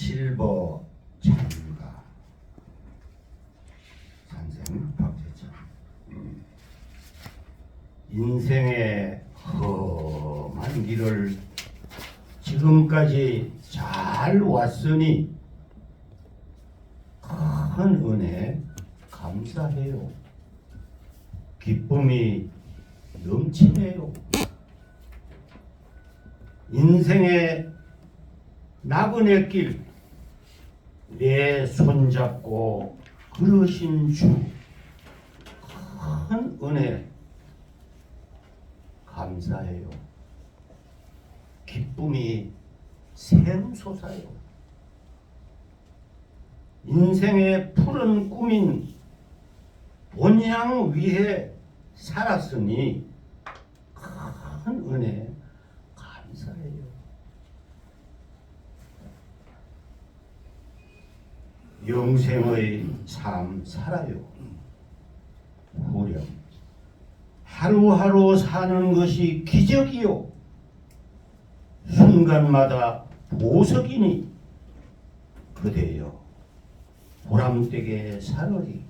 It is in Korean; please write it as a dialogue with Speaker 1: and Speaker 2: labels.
Speaker 1: 실버 참가 산생 박재천 음. 인생의 험한 길을 지금까지 잘 왔으니 큰 은혜 감사해요. 기쁨이 넘치네요. 인생의 나그네 길, 내 손잡고 걸으신 주, 큰 은혜 감사해요. 기쁨이 샘솟아요. 인생의 푸른 꿈인 본향 위에 살았으니 큰 은혜 감사해요. 영생의 삶 살아요. 후렴. 하루하루 사는 것이 기적이요. 순간마다 보석이니 그대여 보람되게 살으리.